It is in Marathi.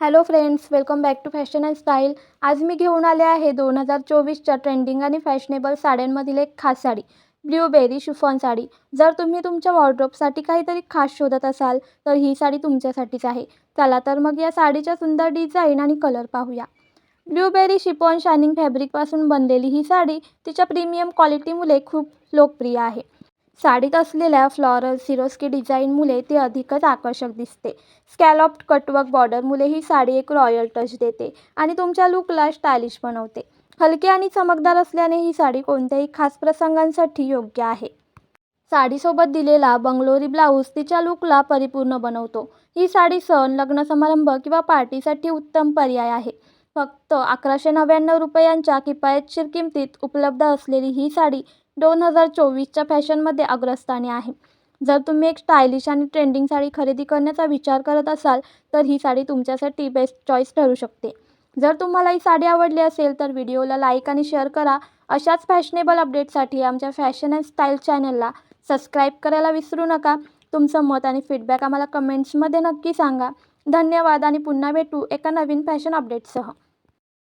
Hello friends welcome back to fashion and style आज मी घेऊन आले आहे दोन हजार चोवीसच्या ट्रेंडिंग आणि फॅशनेबल साड्यांमधील एक खास साडी ब्ल्यूबेरी शिफॉन साडी. जर तुम्ही तुमच्या वॉर्ड्रोबसाठी काहीतरी खास शोधत असाल तर ही साडी तुमच्यासाठीच आहे. चला तर मग या साडीच्या सुंदर डिझाईन आणि कलर पाहूया. ब्ल्यूबेरी शिफॉन शायनिंग फॅब्रिकपासून बनलेली ही साडी तिच्या प्रीमियम क्वालिटीमुळे खूप लोकप्रिय आहे. साडीत असलेल्या फ्लॉरल सिरोस्की डिझाईनमुळे ती अधिकच आकर्षक दिसते. स्कॅलॉप्ड कटवर्क बॉर्डरमुळे ही साडी एक रॉयल टच देते आणि तुमच्या लुकला स्टायलिश बनवते. हलकी आणि चमकदार असल्याने ही साडी कोणत्याही खास प्रसंगांसाठी योग्य आहे. साडीसोबत दिलेला बंगलोरी ब्लाऊज तिच्या लुकला परिपूर्ण बनवतो. ही साडी सण लग्न समारंभ किंवा पार्टीसाठी उत्तम पर्याय आहे. फक्त अकराशे नव्याण्णव रुपयांच्या किफायतशीर किमतीत उपलब्ध असलेली ही साडी दोन हजार चोवीसच्या फॅशनमध्ये अग्रस्थानी आहे. जर तुम्ही एक स्टायलिश आणि ट्रेंडिंग साडी खरेदी करण्याचा विचार करत असाल तर ही साडी तुमच्यासाठी बेस्ट चॉईस ठरू शकते. जर तुम्हाला ही साडी आवडली असेल तर व्हिडिओला लाईक आणि शेअर करा. अशाच फॅशनेबल अपडेटसाठी आमच्या फॅशन अँड स्टाईल चॅनलला सबस्क्राईब करायला विसरू नका. तुमचं मत आणि फीडबॅक आम्हाला कमेंट्समध्ये नक्की सांगा. धन्यवाद आणि पुन्हा भेटू एका नवीन फॅशन अपडेटसह